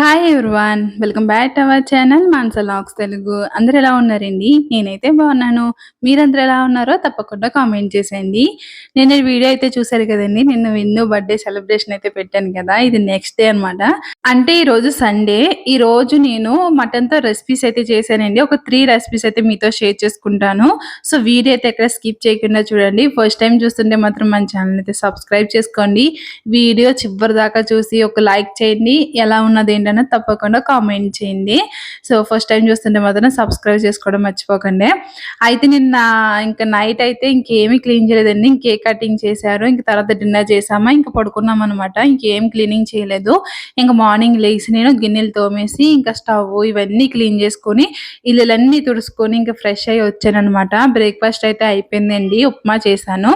Hi everyone welcome back to our channel Mansa లాక్స్ తెలుగు అందరు ఎలా ఉన్నారండి? నేనైతే బాగున్నాను. మీరందరూ ఎలా ఉన్నారో తప్పకుండా కామెంట్ చేసేయండి. నేను వీడియో అయితే చూసారు కదండి నిన్న విన్ను బర్త్డే సెలబ్రేషన్ అయితే పెట్టాను కదా ఇది నెక్స్ట్ డే అన్నమాట. అంటే ఈ రోజు సండే ఈ రోజు నేను మటన్తో రెసిపీస్ అయితే చేశానండి. ఒక త్రీ రెసిపీస్ అయితే మీతో షేర్ చేసుకుంటాను. సో వీడియో అయితే ఎక్కడ స్కిప్ చేయకుండా చూడండి. ఫస్ట్ టైం చూస్తుంటే మాత్రం మన ఛానల్ అయితే సబ్స్క్రైబ్ చేసుకోండి. వీడియో చివరి దాకా చూసి ఒక లైక్ చేయండి. ఎలా ఉన్నది ఏంటనో తప్పకుండా కామెంట్ చేయండి. సో ఫస్ట్ టైం చూస్తుంటే మాత్రం సబ్స్క్రైబ్ చేసుకోవడం మర్చిపోకండి. అయితే నిన్న ఇంకా నైట్ అయితే ఇంకేమీ క్లీన్ చేయలేదండి. ఇంకే కటింగ్ చేశారు. ఇంక తర్వాత డిన్నర్ చేసామా ఇంకా పడుకున్నాం అనమాట ఇంకేం క్లీనింగ్ చేయలేదు. ఇంకా మార్నింగ్ లేచి నేను గిన్నెలు తోమేసి ఇంకా స్టవ్ ఇవన్నీ క్లీన్ చేసుకొని ఇల్లులన్నీ తుడుచుకొని ఇంకా ఫ్రెష్ అయ్యి వచ్చాను అనమాట బ్రేక్ఫాస్ట్ అయితే అయిపోయిందండి. ఉప్మా చేశాను.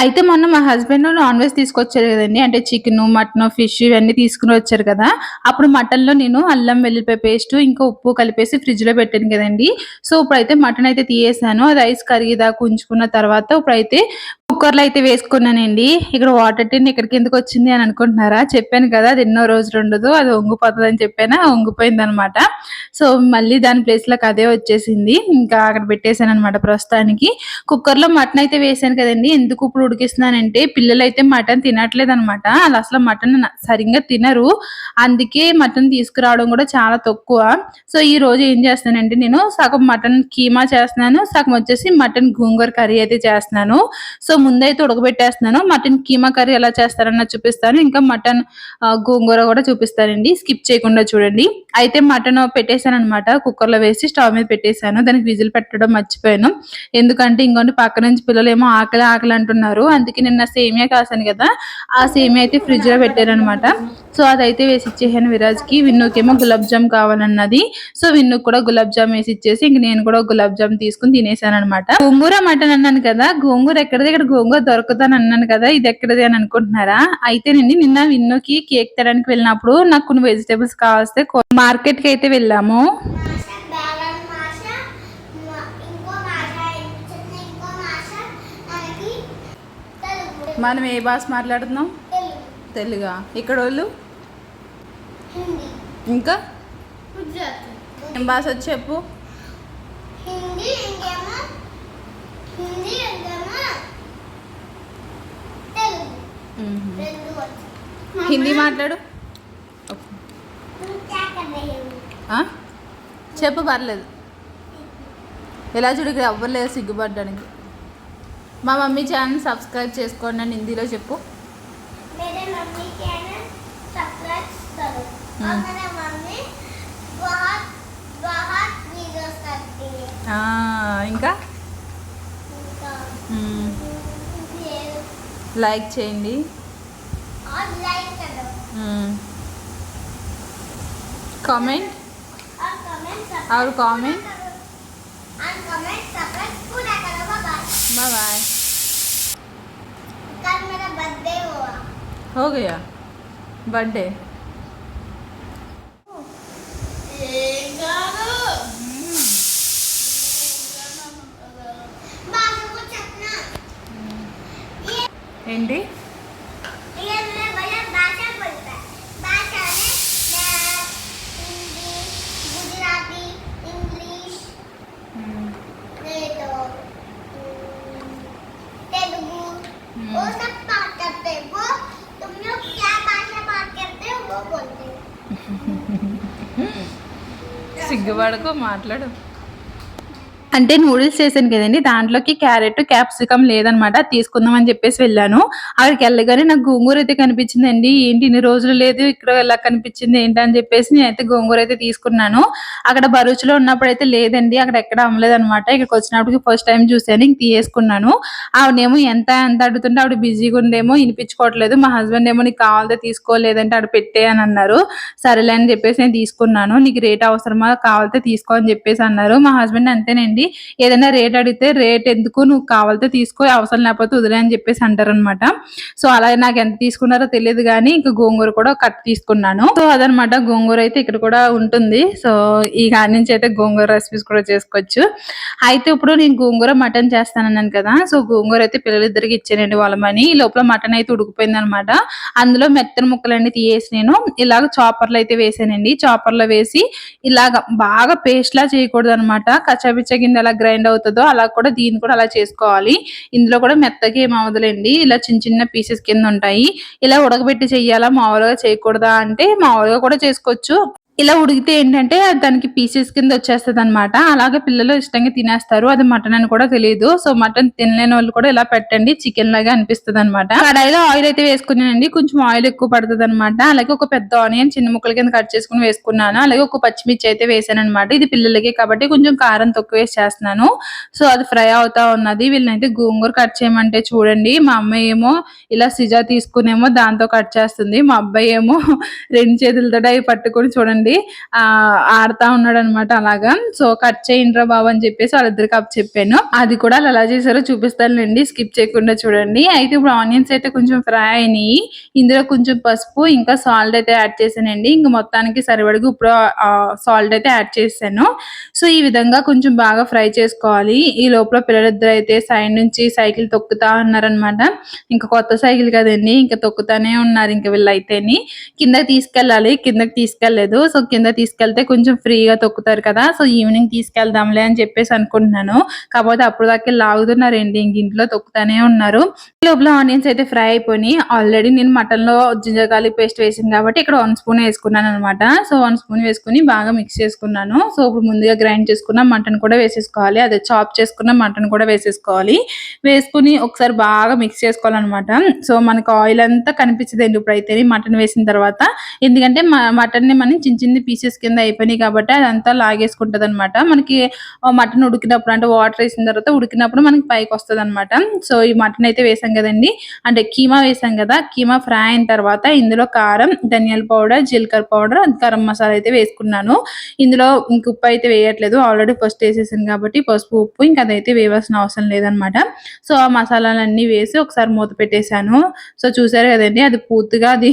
అయితే మొన్న మా హస్బెండ్ నాన్ వెజ్ తీసుకొచ్చారు కదండి. అంటే చికెన్ మటన్ ఫిష్ ఇవన్నీ తీసుకుని వచ్చారు కదా. అప్పుడు మటన్లో నేను అల్లం వెల్లిపాయ పేస్ట్ ఇంకా ఉప్పు కలిపేసి ఫ్రిడ్జ్లో పెట్టాను కదండి. సో ఇప్పుడైతే మటన్ అయితే తీయేసాను. రైస్ కరిగిదా ఉంచుకున్న తర్వాత ఇప్పుడైతే కుక్కర్లో అయితే వేసుకున్నానండి. ఇక్కడ వాటర్ టిన్ ఇక్కడికి ఎందుకు వచ్చింది అని అనుకుంటున్నారా? చెప్పాను కదా అది ఎన్నో రోజులు ఉండదు అది వంగిపోతుంది అని చెప్పాను? వంగిపోయింది అనమాట సో మళ్ళీ దాని ప్లేస్లోకి అదే వచ్చేసింది. ఇంకా అక్కడ పెట్టేశాను అనమాట ప్రస్తుతానికి కుక్కర్లో మటన్ అయితే వేసాను కదండి. ఎందుకు ఇప్పుడు ఉడికిస్తున్నానంటే పిల్లలు అయితే మటన్ తినట్లేదు అనమాట వాళ్ళు అసలు మటన్ సరిగ్గా తినరు. అందుకే మటన్ తీసుకురావడం కూడా చాలా తక్కువ. సో ఈ రోజు ఏం చేస్తానంటే నేను సగం మటన్ కీమా చేస్తున్నాను సగం వచ్చేసి మటన్ గోంగూర కర్రీ అయితే చేస్తున్నాను. సో ముందైతే ఉడకబెట్టేస్తున్నాను. మటన్ కీమా కర్రీ ఎలా చేస్తారన్న చూపిస్తాను. ఇంకా మటన్ గోంగూర కూడా చూపిస్తానండి. స్కిప్ చేయకుండా చూడండి. అయితే మటన్ పెట్టేశాను అనమాట కుక్కర్లో వేసి స్టవ్ మీద పెట్టేశాను. దానికి విజిల్ పెట్టడం మర్చిపోయాను. ఎందుకంటే ఇంకోటి పక్క నుంచి పిల్లలు ఏమో ఆకలి ఆకలి అంటున్నారు. అందుకే నిన్న సేమియా కాసాను కదా. ఆ సేమియా అయితే ఫ్రిడ్జ్లో పెట్టారనమాట సో అదైతే వేసి ఇచ్చేసాను విరాజ్కి. విన్నుకేమో గులాబ్ జామ్ కావాలన్నది. సో విన్ను కూడా గులాబ్ జామ్ వేసి ఇచ్చేసి ఇంక నేను కూడా గులాబ్ జామ్ తీసుకుని తినేసాను అనమాట గోంగూర మటన్ అన్నాను కదా. గోంగూర ఎక్కడ ఇక్కడ గోంగూర దొరుకుతాను అన్నాను కదా ఇది ఎక్కడది అని అనుకుంటున్నారా? అయితే నేను నిన్న విన్నుకి కేక్ తేడానికి వెళ్ళినప్పుడు నాకు కొన్ని వెజిటేబుల్స్ కావస్తే మార్కెట్కి అయితే వెళ్ళాము. మనం ఏ భాష మాట్లాడుతున్నాం? తెలుగు. ఇక్కడ వాళ్ళు? ఇంకా? ఏం భాష వచ్చి చెప్పు? హిందీ ఇంకేమో తెలుగు రెండు వచ్చు హిందీ మాట్లాడు. చెప్పు పర్లేదు. ఎలా చూడు ఇక్కడ అవ్వలేదు సిగ్గుపడ్డానికి. మా మమ్మీ ఛానల్ సబ్స్క్రైబ్ చేసుకోండి అని హిందీలో చెప్పు. ఇంకా? లైక్ చేయండి. और लाइक करो कमेंट और कमेंट और कमेंट और कमेंट सब्सक्राइब पूरा करो। बाय बाय कल मेरा बर्थडे हुआ। हो गया। बर्थडे एंडी సిగ్గుపడకు మాట్లాడు. అంటే నూడిల్స్ చేశాను కదండి. దాంట్లోకి క్యారెట్ క్యాప్సికమ్ లేదనమాట. తీసుకుందాం అని చెప్పేసి వెళ్ళాను. అక్కడికి వెళ్ళగానే నాకు గోంగూర అయితే కనిపించిందండి. ఏంటి ఇన్ని రోజులు లేదు ఇక్కడ ఎలా కనిపించింది ఏంటి అని చెప్పేసి నేనైతే గోంగూర అయితే తీసుకున్నాను. అక్కడ భరూచ్లో ఉన్నప్పుడు అయితే లేదండి. అక్కడ ఎక్కడ అమ్మలేదు అనమాట ఇక్కడికి వచ్చినప్పటికి ఫస్ట్ టైం చూశాను. ఇంక తీయేసుకున్నాను ఆవిడేమో ఎంత ఎంత అడుగుతుంటే ఆవిడ బిజీగా ఉందేమో వినిపించుకోవట్లేదు. మా హస్బెండ్ ఏమో నీకు కావాలంటే తీసుకోలేదంటే ఆడ పెట్టే అని అన్నారు. సరేలే అని చెప్పేసి నేను తీసుకున్నాను. నీకు రేట్ అవసరమా? కావాలంటే తీసుకో అని చెప్పేసి అన్నారు. మా హస్బెండ్ అంతేనండి. కదండి ఏదైనా రేట్ అడిగితే రేట్ ఎందుకు? నువ్వు కావాలితే తీసుకో అవసరం లేకపోతే వదిలే అని చెప్పేసి అంటారనమాట సో అలా నాకు ఎంత తీసుకున్నారో తెలియదు కానీ ఇంకా గోంగూర కూడా కట్ తీసుకున్నాను. సో అదనమాట గోంగూర అయితే ఇక్కడ కూడా ఉంటుంది. సో ఈ కాడి నుంచి అయితే గోంగూర రెసిపీస్ కూడా చేసుకోవచ్చు. అయితే ఇప్పుడు నేను గోంగూర మటన్ చేస్తానన్నాను కదా సో గోంగూర అయితే పిల్లలిద్దరికి ఇచ్చానండి వాళ్ళమని ఈ లోపల మటన్ అయితే ఉడికిపోయింది అనమాట అందులో మెత్తని ముక్కలన్నీ తీయేసి నేను ఇలాగ చాపర్లు అయితే వేసానండి. చాపర్లో వేసి ఇలాగ బాగా పేస్ట్ లా చేయకూడదు అనమాట కచ్చాపిచ్చ కింద ఎలా గ్రైండ్ అవుతుందో అలా కూడా దీన్ని కూడా అలా చేసుకోవాలి. ఇందులో కూడా మెత్తగా ఏం అవ్వదులేండి. ఇలా చిన్న చిన్న పీసెస్ కింద ఉంటాయి. ఇలా ఉడకబెట్టి చెయ్యాలా మామూలుగా చేయకూడదా? అంటే మామూలుగా కూడా చేసుకోవచ్చు. ఇలా ఉడికితే ఏంటంటే అది దానికి పీసెస్ కింద వచ్చేస్తది అనమాట అలాగే పిల్లలు ఇష్టంగా తినేస్తారు. అది మటన్ అని కూడా తెలియదు సో మటన్ తినలేని వాళ్ళు కూడా ఇలా పెట్టండి. చికెన్ లాగా అనిపిస్తుంది అనమాట కడాయిలో ఆయిల్ అయితే వేసుకున్నానండి. కొంచెం ఆయిల్ ఎక్కువ పడుతుంది అనమాట అలాగే ఒక పెద్ద ఆనియన్ చిన్న ముక్కల కింద కట్ చేసుకుని వేసుకున్నాను. అలాగే ఒక పచ్చిమిర్చి అయితే వేసాను అనమాట ఇది పిల్లలకి కాబట్టి కొంచెం కారం తక్కువ వేసి చేస్తున్నాను. సో అది ఫ్రై అవుతా ఉన్నది. వీళ్ళనైతే గోంగూర కట్ చేయమంటే చూడండి. మా అమ్మాయి ఏమో ఇలా సిజా తీసుకునేమో దాంతో కట్ చేస్తుంది. మా అబ్బాయి ఏమో రెండు చేతులతో అవి పట్టుకొని చూడండి. ఆ ఆడుతా ఉన్నాడు అనమాట అలాగా. సో కట్ చేయండిరా బాబు అని చెప్పేసి వాళ్ళిద్దరికి అప్ చెప్పాను. అది కూడా వాళ్ళు ఎలా చేశారో చూపిస్తానులేండి. స్కిప్ చేయకుండా చూడండి. అయితే ఇప్పుడు ఆనియన్స్ అయితే కొంచెం ఫ్రై అయినాయి. ఇందులో కొంచెం పసుపు ఇంకా సాల్ట్ అయితే యాడ్ చేశానండి. ఇంకా మొత్తానికి సరిపడగా ఇప్పుడు సాల్ట్ అయితే యాడ్ చేశాను. సో ఈ విధంగా కొంచెం బాగా ఫ్రై చేసుకోవాలి. ఈ లోపల పిల్లలిద్దరు అయితే సైడ్ నుంచి సైకిల్ తొక్కుతా ఉన్నారనమాట. ఇంకా కొత్త సైకిల్ కదండి. ఇంకా తొక్కుతానే ఉన్నారు ఇంకా వీళ్ళైతేని. కిందకి తీసుకెళ్ళాలి. కిందకి తీసుకెళ్ళేదు సో కింద తీసుకెళ్తే కొంచెం ఫ్రీగా తొక్కుతారు కదా సో ఈవినింగ్ తీసుకెళ్దాంలే అని చెప్పేసి అనుకుంటున్నాను. కాకపోతే అప్పుడు దాకా లాగుతున్నారండి ఇంక ఇంట్లో తొక్కుతానే ఉన్నారు. ఈ లోపల ఆనియన్స్ అయితే ఫ్రై అయిపోయి ఆల్రెడీ నేను మటన్లో జింజర్ గార్లిక్ పేస్ట్ వేసింది కాబట్టి ఇక్కడ వన్ స్పూన్ వేసుకున్నాను అనమాట సో వన్ స్పూన్ వేసుకుని బాగా మిక్స్ చేసుకున్నాను. సో ఇప్పుడు ముందుగా గ్రైండ్ చేసుకున్న మటన్ కూడా వేసేసుకోవాలి. అదే చాప్ చేసుకున్న మటన్ కూడా వేసేసుకోవాలి. వేసుకుని ఒకసారి బాగా మిక్స్ చేసుకోవాలన్నమాట. సో మనకు ఆయిల్ అంతా కనిపించదండి ఇప్పుడైతే. మటన్ వేసిన తర్వాత. ఎందుకంటే మటన్ని మనం చిన్న చిన్న పీసెస్ కింద అయిపోయినాయి కాబట్టి అదంతా లాగేసుకుంటది అనమాట మనకి మటన్ ఉడికినప్పుడు అంటే వాటర్ వేసిన తర్వాత ఉడికినప్పుడు మనకి పైకి వస్తుంది అనమాట సో ఈ మటన్ అయితే వేసాం కదండి. అంటే కీమా వేసాం కదా కీమా ఫ్రై అయిన తర్వాత ఇందులో కారం ధనియాల పౌడర్ జీలకర్ర పౌడర్ గరం మసాలా అయితే వేసుకున్నాను. ఇందులో ఇంక ఉప్పు అయితే వేయట్లేదు. ఆల్రెడీ ఫస్ట్ వేసేసాను కాబట్టి పసుపు ఉప్పు ఇంకా అదైతే వేయవలసిన అవసరం లేదనమాట సో ఆ మసాలాలన్నీ వేసి ఒకసారి మూత పెట్టేశాను. సో చూసారు కదండి అది పూర్తిగా అది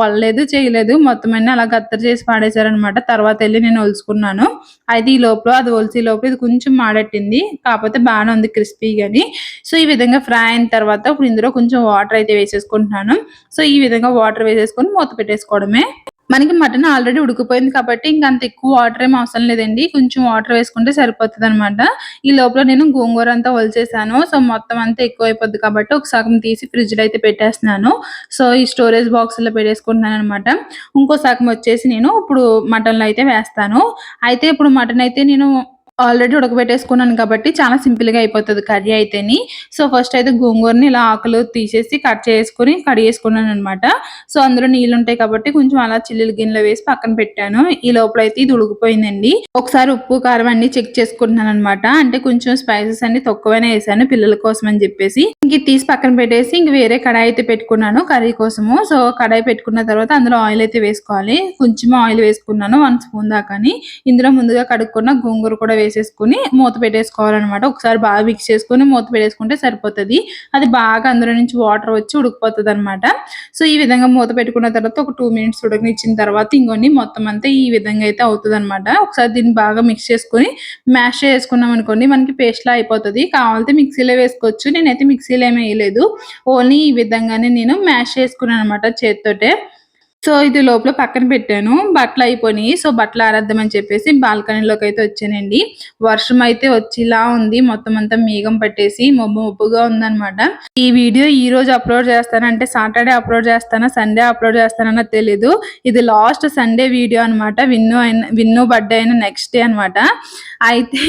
వల్లలేదు చేయలేదు. మొత్తం అన్ని అలా గత్తర్ చేసి పాడేశారనమాట తర్వాత వెళ్ళి నేను ఒలుచుకున్నాను అయితే ఈ లోపల అది ఒలిసి లోపల ఇది కొంచెం మాడట్టింది. కాకపోతే బాగానే ఉంది క్రిస్పీగాని సో ఈ విధంగా ఫ్రై అయిన తర్వాత ఇప్పుడు ఇందులో కొంచెం వాటర్ అయితే వేసేసుకుంటున్నాను. సో ఈ విధంగా వాటర్ వేసేసుకొని మూత పెట్టేసుకోవడమే. మనకి మటన్ ఆల్రెడీ ఉడికిపోయింది కాబట్టి ఇంకా అంత ఎక్కువ వాటర్ ఏం అవసరం లేదండి. కొంచెం వాటర్ వేసుకుంటే సరిపోతుంది అనమాట ఈ లోపల నేను గోంగూర అంతా వలిచేసాను సో మొత్తం అంతా ఎక్కువ అయిపోద్ది కాబట్టి ఒక సగం తీసి ఫ్రిడ్జ్లో అయితే పెట్టేస్తున్నాను. సో ఈ స్టోరేజ్ బాక్స్లో పెట్టేసుకుంటున్నాను అనమాట ఇంకో సగం వచ్చేసి నేను ఇప్పుడు మటన్లో అయితే వేస్తాను. అయితే ఇప్పుడు మటన్ అయితే నేను ఆల్రెడీ ఉడకబెట్టేసుకున్నాను కాబట్టి చాలా సింపుల్గా అయిపోతుంది కర్రీ అయితేని. సో ఫస్ట్ అయితే గోంగూరని ఇలా ఆకులు తీసేసి కట్ చేసుకుని కడిగేసుకున్నాను అనమాట సో అందులో నీళ్ళు ఉంటాయి కాబట్టి కొంచెం అలా చిల్లులు గిన్నెలో వేసి పక్కన పెట్టాను. ఈ లోపల అయితే ఇది ఉడికిపోయిందండి. ఒకసారి ఉప్పు కారం అన్ని చెక్ చేసుకుంటున్నాను అనమాట అంటే కొంచెం స్పైసెస్ అన్ని తక్కువనే వేసాను పిల్లల కోసం అని చెప్పేసి. ఇంక తీసి పక్కన పెట్టేసి ఇంక వేరే కడాయి అయితే పెట్టుకున్నాను కర్రీ కోసము. సో కడాయి పెట్టుకున్న తర్వాత అందులో ఆయిల్ అయితే వేసుకోవాలి. కొంచెం ఆయిల్ వేసుకున్నాను వన్ స్పూన్ దాకాని. ఇందులో ముందుగా కడుక్కున్న గోంగూర కూడా వేసేసుకుని మూత పెట్టేసుకోవాలన్నమాట. ఒకసారి బాగా మిక్స్ చేసుకుని మూత పెట్టేసుకుంటే సరిపోతుంది. అది బాగా అందులో నుంచి వాటర్ వచ్చి ఉడికిపోతుంది అనమాట సో ఈ విధంగా మూత పెట్టుకున్న తర్వాత ఒక టూ మినిట్స్ ఉడకనిచ్చిన తర్వాత ఇంకొన్ని మొత్తం అంతా ఈ విధంగా అయితే అవుతుంది అనమాట ఒకసారి దీన్ని బాగా మిక్స్ చేసుకుని మ్యాష్ చేసుకున్నాం అనుకోండి మనకి పేస్ట్లా అయిపోతుంది. కావాలంటే మిక్సీలో వేసుకోవచ్చు. నేనైతే మిక్సీలో ఏమీ వేయలేదు. ఓన్లీ ఈ విధంగానే నేను మ్యాష్ చేసుకున్నాను అనమాట చేతితోటే. సో ఇది లోపల పక్కన పెట్టాను. బట్టలు అయిపోయినాయి. సో బట్టలు ఆరద్దామని చెప్పేసి బాల్కనీలోకి అయితే వచ్చానండి. వర్షం అయితే వచ్చేలా ఉంది. మొత్తం అంతా మేఘం పట్టేసి మబ్బు మబ్బుగా ఉందన్నమాట. ఈ వీడియో ఈ రోజు అప్లోడ్ చేస్తానంటే సాటర్డే అప్లోడ్ చేస్తానా సండే అప్లోడ్ చేస్తానన్నా తెలీదు. ఇది లాస్ట్ సండే వీడియో అన్నమాట. విన్ను అయిన విన్ను బర్త్డే అయిన నెక్స్ట్ డే అన్నమాట. అయితే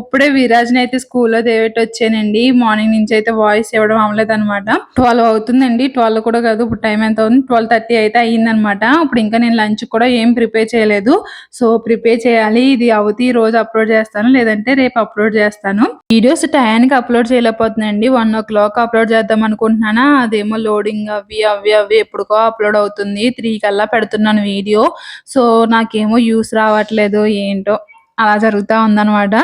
ఇప్పుడే విరాజ్ని అయితే స్కూల్లో దేవేటి వచ్చానండి మార్నింగ్ నుంచి అయితే వాయిస్ ఇవ్వడం అవ్వలేదు అనమాట ట్వెల్వ్ అవుతుందండి. ట్వెల్వ్ కూడా కాదు. ఇప్పుడు టైం ఎంత అవుతుంది? ట్వెల్వ్ థర్టీ అయితే అయిందనమాట ఇప్పుడు ఇంకా నేను లంచ్ కూడా ఏం ప్రిపేర్ చేయలేదు. సో ప్రిపేర్ చేయాలి. ఇది అవుతి రోజు అప్లోడ్ చేస్తాను. లేదంటే రేపు అప్లోడ్ చేస్తాను. వీడియోస్ టయానికి అప్లోడ్ చేయలేకపోతుందండి వన్ ఓ క్లాక్ అప్లోడ్ చేద్దాం అనుకుంటున్నానా? అదేమో లోడింగ్ అవి అవి అవి ఎప్పుడుకో అప్లోడ్ అవుతుంది. త్రీ కల్లా పెడుతున్నాను వీడియో. సో నాకేమో యూస్ రావట్లేదు. ఏంటో అలా జరుగుతూ ఉందన్నమాట.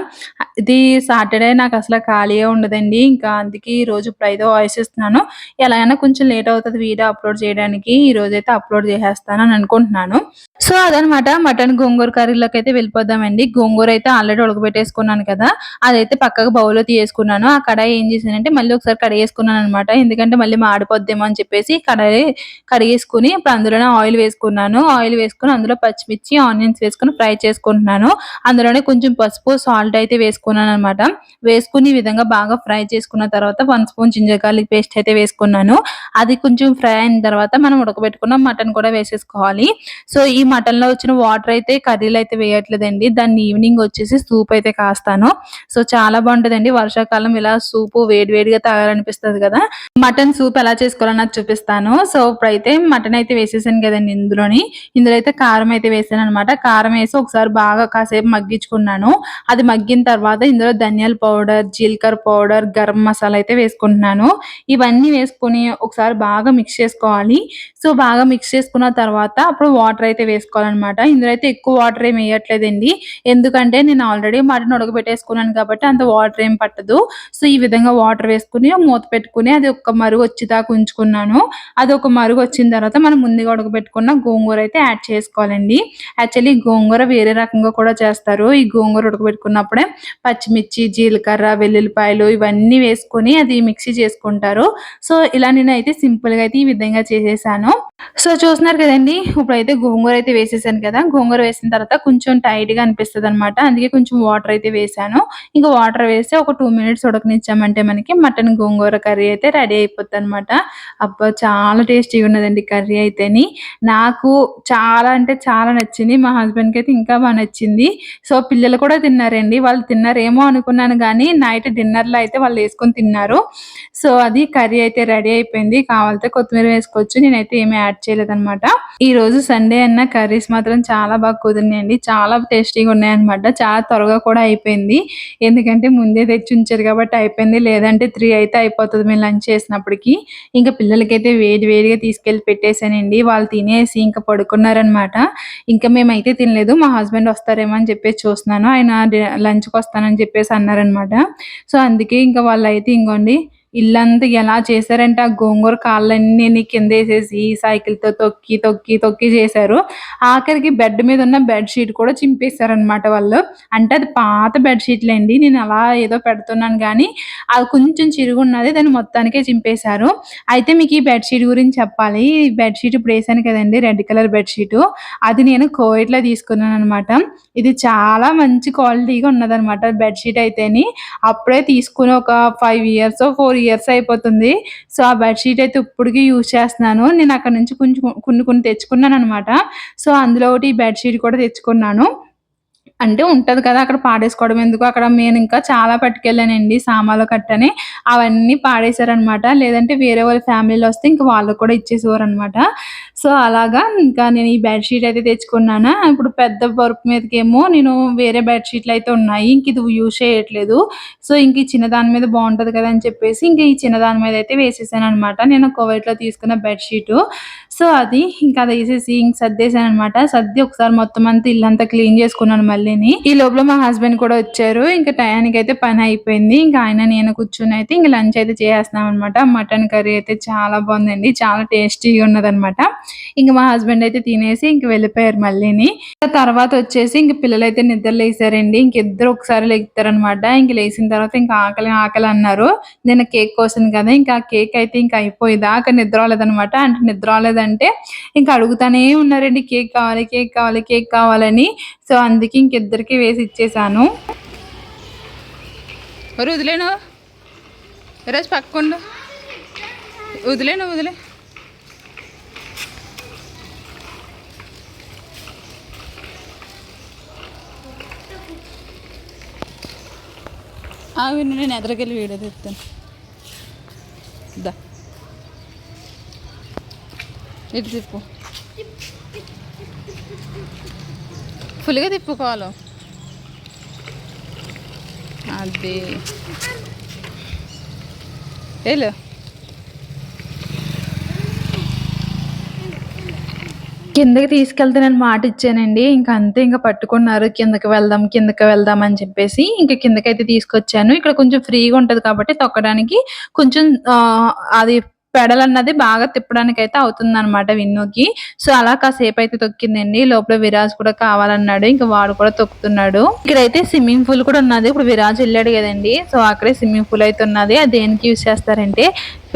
ఇది సాటర్డే నాకు అసలు ఖాళీగా ఉండదండి. ఇంకా అందుకే ఈ రోజు ఇప్పుడైతే వాయిస్ ఇస్తున్నాను. ఎలాగైనా కొంచెం లేట్ అవుతుంది వీడియో అప్లోడ్ చేయడానికి. ఈ రోజు అయితే అప్లోడ్ చేసేస్తాను అని అనుకుంటున్నాను. సో అదనమాట మటన్ గోంగూర కర్రీలోకి అయితే వెళ్ళిపోదామండి. గోంగూర అయితే ఆల్రెడీ ఉడకబెట్టేసుకున్నాను కదా. అదైతే పక్కకు బౌల్లో తీసుకున్నాను ఆ కడాయి ఏం చేశానంటే మళ్ళీ ఒకసారి కడిగేసుకున్నాను అనమాట ఎందుకంటే మళ్ళీ మాడిపోద్దేమో అని చెప్పేసి కడాయి కడిగేసుకుని ఇప్పుడు అందులోనే ఆయిల్ వేసుకున్నాను. ఆయిల్ వేసుకుని అందులో పచ్చిమిర్చి ఆనియన్స్ వేసుకుని ఫ్రై చేసుకుంటున్నాను. అందులో అందులోనే కొంచెం పసుపు సాల్ట్ అయితే వేసుకున్నాను అనమాట వేసుకుని ఈ విధంగా బాగా ఫ్రై చేసుకున్న తర్వాత one spoon ginger garlic paste అయితే వేసుకున్నాను. అది కొంచెం ఫ్రై అయిన తర్వాత మనం ఉడకబెట్టుకున్న మటన్ కూడా వేసేసుకోవాలి. సో ఈ మటన్లో వచ్చిన వాటర్ అయితే కర్రీలు అయితే వేయట్లేదండి. దాన్ని ఈవినింగ్ వచ్చేసి సూప్ అయితే కాస్తాను. సో చాలా బాగుంటుందండి. వర్షాకాలం ఇలా సూపు వేడి వేడిగా తాగాలనిపిస్తుంది కదా. మటన్ సూప్ ఎలా చేసుకోవాలని నాకు చూపిస్తాను. సో ఇప్పుడైతే మటన్ అయితే వేసేసాను కదండి ఇందులోని. ఇందులో అయితే కారం అయితే వేసాను అనమాట కారం వేసి ఒకసారి బాగా కాసేపు మగ్గి మగ్గించుకున్నాను అది మగ్గిన తర్వాత ఇందులో ధనియాల పౌడర్ జీలకర్ర పౌడర్ గరం మసాలా అయితే వేసుకుంటున్నాను. ఇవన్నీ వేసుకొని ఒకసారి బాగా మిక్స్ చేసుకోవాలి. సో బాగా మిక్స్ చేసుకున్న తర్వాత అప్పుడు వాటర్ అయితే వేసుకోవాలన్నమాట. ఇందులో అయితే ఎక్కువ వాటర్ ఏం వేయట్లేదండి. ఎందుకంటే నేను ఆల్రెడీ మటన్ ఉడకబెట్టేసుకున్నాను కాబట్టి అంత వాటర్ ఏం పట్టదు. సో ఈ విధంగా వాటర్ వేసుకుని మూత పెట్టుకుని అది ఒక మరుగు వచ్చేదాకా ఉంచుకున్నాను. అది ఒక మరుగు వచ్చిన తర్వాత మనం ముందుగా ఉడకబెట్టుకున్న గోంగూర అయితే యాడ్ చేసుకోవాలండి. యాక్చువల్లీ గోంగూర వేరే రకంగా కూడా చేస్తారు. ఈ గోంగూర ఉడకబెట్టుకున్నప్పుడే పచ్చిమిర్చి జీలకర్ర వెల్లుల్లిపాయలు ఇవన్నీ వేసుకొని అది మిక్సీ చేసుకుంటారు. సో ఇలా నేనైతే సింపుల్గా సింపుల్ అయితే ఈ విధంగా చేసేసాను. సో చూస్తున్నారు కదండి ఇప్పుడైతే గోంగూర అయితే వేసేసాను కదా గోంగూర వేసిన తర్వాత కొంచెం టైట్గా అనిపిస్తుంది అనమాట అందుకే కొంచెం వాటర్ అయితే వేసాను. ఇంకా వాటర్ వేసి ఒక టూ మినిట్స్ ఉడకనిచ్చామంటే మనకి మటన్ గోంగూర కర్రీ అయితే రెడీ అయిపోతుంది అనమాట అబ్బా చాలా టేస్టీగా ఉన్నదండి కర్రీ అయితేని. నాకు చాలా అంటే చాలా నచ్చింది. మా హస్బెండ్కి అయితే ఇంకా బాగా నచ్చింది. సో పిల్లలు కూడా తిన్నారండి. వాళ్ళు తిన్నారేమో అనుకున్నాను కానీ నైట్ డిన్నర్లో అయితే వాళ్ళు వేసుకొని తిన్నారు. సో అది కర్రీ అయితే రెడీ అయిపోయింది. కావాలంటే కొత్తిమీర వేసుకోవచ్చు. నేనైతే ఏమీ యాడ్ చేయలేదన్నమాట. ఈ రోజు సండే అన్న కర్రీస్ మాత్రం చాలా బాగా కుదిరినాయండి. చాలా టేస్టీగా ఉన్నాయన్నమాట. చాలా త్వరగా కూడా అయిపోయింది. ఎందుకంటే ముందే తెచ్చి ఉంచారు కాబట్టి అయిపోయింది. లేదంటే త్రీ అయితే అయిపోతుంది. మేము లంచ్ చేసినప్పటికి ఇంకా పిల్లలకైతే వేడి వేడిగా తీసుకెళ్ళి పెట్టేశానండి. వాళ్ళు తినేసి ఇంకా పడుకున్నారనమాట ఇంకా మేమైతే తినలేదు. మా హస్బెండ్ వస్తారేమో అని చెప్పేసి చూస్తున్నాను. ఆయన లంచ్కి వస్తానని చెప్పేసి అన్నారనమాట సో అందుకే ఇంకా వాళ్ళు అయితే ఇంకోండి ఇల్లంతా ఎలా చేశారంటే ఆ గోంగూర కాళ్ళన్నీ కింద వేసేసి సైకిల్తో తొక్కి తొక్కి తొక్కి చేశారు. ఆఖరికి బెడ్ మీద ఉన్న బెడ్ షీట్ కూడా చింపేశారనమాట వాళ్ళు. అంటే అది పాత బెడ్ షీట్లేండి నేను అలా ఏదో పెడుతున్నాను కానీ అది కొంచెం చిరుగున్నది దాన్ని మొత్తానికే చింపేశారు. అయితే మీకు ఈ బెడ్ షీట్ గురించి చెప్పాలి. ఈ బెడ్ షీట్ ఇప్పుడు వేసాను కదండి రెడ్ కలర్ బెడ్ షీట్ అది నేను కోయిట్లో తీసుకున్నాను అనమాట ఇది చాలా మంచి క్వాలిటీగా ఉన్నదన్నమాట బెడ్ షీట్ అయితేని. అప్పుడే తీసుకుని ఒక ఫైవ్ ఇయర్స్ ఫోర్ ఇయర్స్ అయిపోతుంది. సో ఆ బెడ్షీట్ అయితే ఇప్పటికీ యూజ్ చేస్తున్నాను. నేను అక్కడ నుంచి కొంచెం కొన్ని కొన్ని తెచ్చుకున్నాను అనమాట సో అందులో ఒకటి ఈ బెడ్షీట్ కూడా తెచ్చుకున్నాను. అంటే ఉంటుంది కదా అక్కడ పాడేసుకోవడం ఎందుకు? అక్కడ నేను ఇంకా చాలా పట్టుకెళ్ళానండి సామాన్లు కట్టని. అవన్నీ పాడేశారనమాట. లేదంటే వేరే వాళ్ళ ఫ్యామిలీలో వస్తే ఇంకా వాళ్ళకు కూడా ఇచ్చేసేవారు అనమాట సో అలాగా ఇంకా నేను ఈ బెడ్షీట్ అయితే తెచ్చుకున్నాను. ఇప్పుడు పెద్ద బరుపు మీదకేమో నేను వేరే బెడ్షీట్లు అయితే ఉన్నాయి. ఇంక ఇది యూజ్ చేయట్లేదు. సో ఇంక ఈ చిన్నదాని మీద బాగుంటుంది కదా అని చెప్పేసి ఇంక ఈ చిన్నదాని మీద అయితే వేసేసాను అనమాట నేను కోవైట్ తీసుకున్న బెడ్షీట్ సో అది ఇంకా అది వేసేసి ఇంక సర్దేశాను అనమాట సర్ది ఒకసారి మొత్తం అంతా ఇల్లంతా క్లీన్ చేసుకున్నాను మళ్ళీని. ఈ లోపల మా హస్బెండ్ కూడా వచ్చారు. ఇంకా టయానికి అయితే పని అయిపోయింది. ఇంకా ఆయన నేను కూర్చుని అయితే ఇంకా లంచ్ అయితే చేస్తున్నాం అనమాట మటన్ కర్రీ అయితే చాలా బాగుందండి. చాలా టేస్టీగా ఉన్నదన్నమాట. ఇంకా మా హస్బెండ్ అయితే తినేసి ఇంక వెళ్ళిపోయారు మళ్ళీని. తర్వాత వచ్చేసి ఇంక పిల్లలు అయితే నిద్ర లేసారండి. ఇంక ఇద్దరు ఒకసారి లెగుతారనమాట ఇంక లేచిన తర్వాత ఇంకా ఆకలి ఆకలి అన్నారు. నేను కేక్ కోసాను కదా ఇంకా కేక్ అయితే ఇంకా అయిపోయేదాకా నిద్ర రాలేదనమాట అంటే నిద్ర అంటే ఇంకా అడుగుతానే ఉన్నారండి కేక్ కావాలి కేక్ కావాలి కేక్ కావాలని. సో అందుకే ఇంకిద్దరికి వేసి ఇచ్చేసాను. ఒరు వదిలేను. ఈరోజు పక్కండు వదిలేను వదిలే. ఆవి నేను ఎదరకెళ్ళి వీడియో తెస్తాను. ఇటు తిప్పు ఫుల్గా తిప్పుకోవాలి అది వెళ్ళు కిందకి తీసుకెళ్తానని మాట ఇచ్చానండి. ఇంక అంతే ఇంకా పట్టుకున్నారు. కిందకి వెళ్దాం, కిందకి వెళ్దాం అని చెప్పేసి ఇంకా కిందకైతే తీసుకొచ్చాను. ఇక్కడ కొంచెం ఫ్రీగా ఉంటుంది కాబట్టి తొక్కడానికి కొంచెం అది పెడల్ అన్నది బాగా తిప్పడానికి అయితే అవుతుంది అనమాట విన్నుకి సో, అలా కాసేపు అయితే తొక్కిందండి. లోపల విరాజ్ కూడా కావాలన్నాడు. ఇంకా వాడు కూడా తొక్కుతున్నాడు. ఇక్కడైతే స్విమ్మింగ్ పూల్ కూడా ఉన్నది. ఇప్పుడు విరాజ్ వెళ్ళాడు కదండి సో, అక్కడే స్విమ్మింగ్ పూల్ అయితే ఉన్నది. అది దేనికి యూజ్ చేస్తారంటే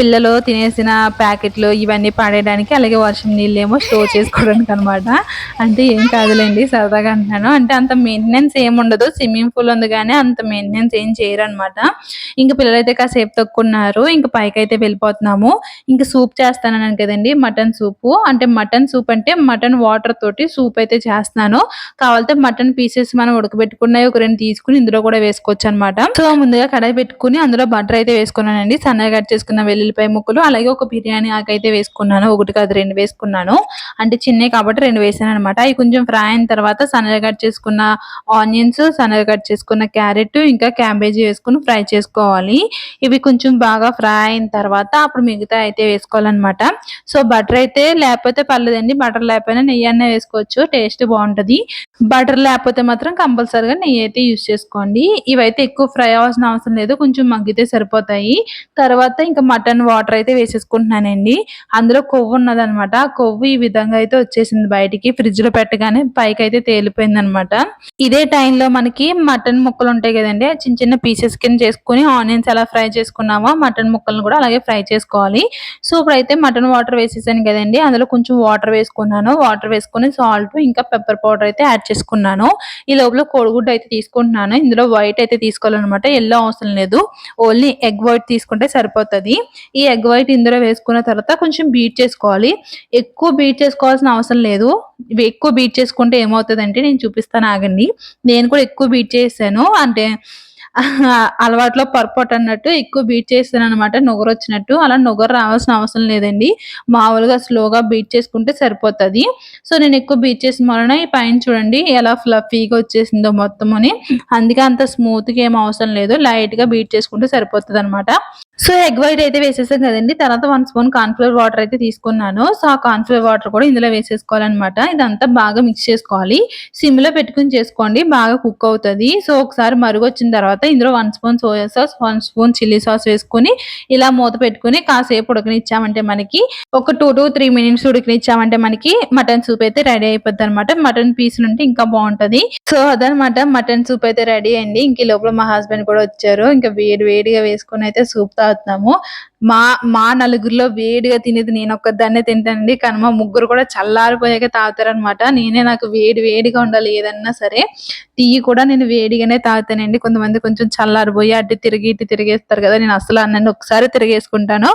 పిల్లలు తినేసిన ప్యాకెట్లు ఇవన్నీ పడేయడానికి, అలాగే వర్షం నీళ్ళేమో స్టోర్ చేసుకోవడానికి అనమాట. అంటే ఏం కాదులేండి సరదాగా అంటున్నాను. అంటే అంత మెయింటెనెన్స్ ఏముండదు. స్విమ్మింగ్ పూల్ ఉంది కానీ అంత మెయింటెనెన్స్ ఏం చేయరు అన్నమాట ఇంకా పిల్లలు పిల్లలైతే కాసేపు తొక్కున్నారు. ఇంక పైకైతే వెళ్ళిపోతున్నాము. ఇంక సూప్ చేస్తానన్నాను కదండి మటన్ సూపు. అంటే మటన్ సూప్ అంటే మటన్ వాటర్ తోటి సూప్ అయితే చేస్తున్నాను. కావాలంటే మటన్ పీసెస్ మనం ఉడకబెట్టుకున్నాయి ఒక రెండు తీసుకొని ఇందులో కూడా వేసుకోవచ్చు అనమాట సో, ముందుగా కడాయి పెట్టుకొని అందులో బటర్ అయితే వేసుకున్నానండి. సన్నగా కట్ చేసుకున్న ఉల్లిపాయ ముక్కలు, అలాగే ఒక బిర్యానీ ఆకైతే వేసుకున్నాను. ఒకటి కాదు రెండు వేసుకున్నాను. అంటే చిన్నవి కాబట్టి రెండు వేసాను అనమాట అవి కొంచెం ఫ్రై అయిన తర్వాత సన్నగా కట్ చేసుకున్న ఆనియన్స్, సన్నగా కట్ చేసుకున్న క్యారెట్, ఇంకా క్యాబేజీ వేసుకుని ఫ్రై చేసుకోవాలి. ఇవి కొంచెం బాగా ఫ్రై అయిన తర్వాత అప్పుడు మిగతా అయితే వేసుకోవాలన్నమాట సో, బటర్ అయితే లేకపోతే పర్లేదండి. బటర్ లేకపోయినా నెయ్యి అన్న వేసుకోవచ్చు. టేస్ట్ బాగుంటుంది బటర్ లేకపోతే మాత్రం కంపల్సరీగా నెయ్యి అయితే యూజ్ చేసుకోండి. ఇవైతే ఎక్కువ ఫ్రై అవ్వాల్సిన అవసరం లేదు. కొంచెం మగ్గితే సరిపోతాయి. తర్వాత ఇంకా మటన్ వాటర్ అయితే వేసేసుకుంటున్నానండి. అందులో కొవ్వు ఉన్నదనమాట. కొవ్వు ఈ విధంగా అయితే వచ్చేసింది బయటికి. ఫ్రిడ్జ్‌లో పెట్టగానే పైకైతే తేలిపోయిందనమాట. ఇదే టైంలో మనకి మటన్ ముక్కలు ఉంటాయి కదండి చిన్న చిన్న పీసెస్ కింద చేసుకొని ఆనియన్స్ ఎలా ఫ్రై చేసుకున్నామో మటన్ ముక్కలను కూడా అలాగే ఫ్రై చేసుకోవాలి. సో, ఇప్పుడైతే మటన్ వాటర్ వేసేసాను కదండి అందులో కొంచెం వాటర్ వేసుకున్నాను. వాటర్ వేసుకొని సాల్ట్ ఇంకా పెప్పర్ పౌడర్ అయితే యాడ్ చేసుకున్నాను. ఈ లోపల కోడిగుడ్డు అయితే తీసుకుంటున్నాను. ఇందులో వైట్ అయితే తీసుకోవాలన్నమాట ఎల్లో అవసరం లేదు. ఓన్లీ ఎగ్ వైట్ తీసుకుంటే సరిపోతుంది ఈ ఎగ్ వైట్ ఇందులో వేసుకున్న తర్వాత కొంచెం బీట్ చేసుకోవాలి. ఎక్కువ బీట్ చేసుకోవాల్సిన అవసరం లేదు. ఎక్కువ బీట్ చేసుకుంటే ఏమవుతదంటే నేను చూపిస్తాను ఆగండి. నేను కూడా ఎక్కువ బీట్ చేశాను. అంటే అలవాట్లో పొరపాటు అన్నట్టు ఎక్కువ బీట్ చేశాననమాట నురగొచ్చినట్టు. అలా నురగ రావాల్సిన అవసరం లేదండి. మామూలుగా స్లోగా బీట్ చేసుకుంటే సరిపోతుంది సో, నేను ఎక్కువ బీట్ చేసిన వలన ఈ పైన చూడండి ఎలా ఫ్లఫీగా వచ్చేసిందో మొత్తం అని అందుకే అంత స్మూత్‌గా ఏం అవసరం లేదు. లైట్‌గా బీట్ చేసుకుంటే సరిపోతదనమాట. సో, ఎగ్ వైట్ అయితే వేసేసాం కదండి తర్వాత వన్ స్పూన్ కార్న్ఫ్లవర్ వాటర్ అయితే తీసుకున్నాను. సో, ఆ కార్న్ ఫ్లోర్ వాటర్ కూడా ఇందులో వేసేసుకోవాలన్నమాట ఇదంతా బాగా మిక్స్ చేసుకోవాలి. సిమ్‌లో పెట్టుకొని చేసుకోండి. బాగా కుక్ అవుతది. సో, ఒకసారి మరుగు వచ్చిన తర్వాత ఇందులో one spoon soya sauce, one spoon chilli sauce వేసుకొని ఇలా మూత పెట్టుకొని కాసేపు ఉడకనిచ్చామంటే మనకి ఒక 2-3 మినిట్స్ ఉడకనిచ్చామంటే మనకి మటన్ సూప్ అయితే రెడీ అయిపోద్ది అనమాట మటన్ పీసులుంటే ఇంకా బాగుంటది సో, అదనమాట మటన్ సూప్ అయితే రెడీ అయింది. ఇంక లోపల మా హస్బెండ్ కూడా వచ్చారు. ఇంకా వేడి వేడిగా వేసుకొని అయితే సూప్ తాగుతున్నాము. మా మా నలుగురిలో వేడిగా తినేది నేను నేనొక్కదాన్నే తింటానండి. కానీ మా ముగ్గురు కూడా చల్లారిపోయాక తాగుతారనమాట. నేనే నాకు వేడి వేడిగా ఉండాలి ఏదన్నా సరే. టీ కూడా నేను వేడిగానే తాగుతానండి. కొంతమంది కొంచెం చల్లారిపోయి అటు తిరిగి ఇటు తిరిగేస్తారు కదా! నేను అసలు అనను. ఒకసారి తిరిగేసుకుంటాను.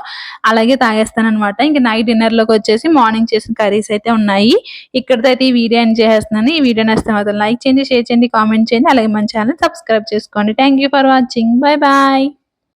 అలాగే తాగేస్తాననమాట. ఇంక నైట్ డిన్నర్‌లోకి వచ్చేసి మార్నింగ్ చేసిన కర్రీస్ అయితే ఉన్నాయి. ఇక్కడితో అయితే ఈ వీడియో ఎండ్ చేసేస్తున్నాను. ఈ వీడియో నచ్చితే మాత్రం లైక్ చేయండి, షేర్ చేయండి, కామెంట్ చేయండి. అలాగే మన ఛానల్ సబ్స్క్రైబ్ చేసుకోండి. Thank you for watching. Bye bye.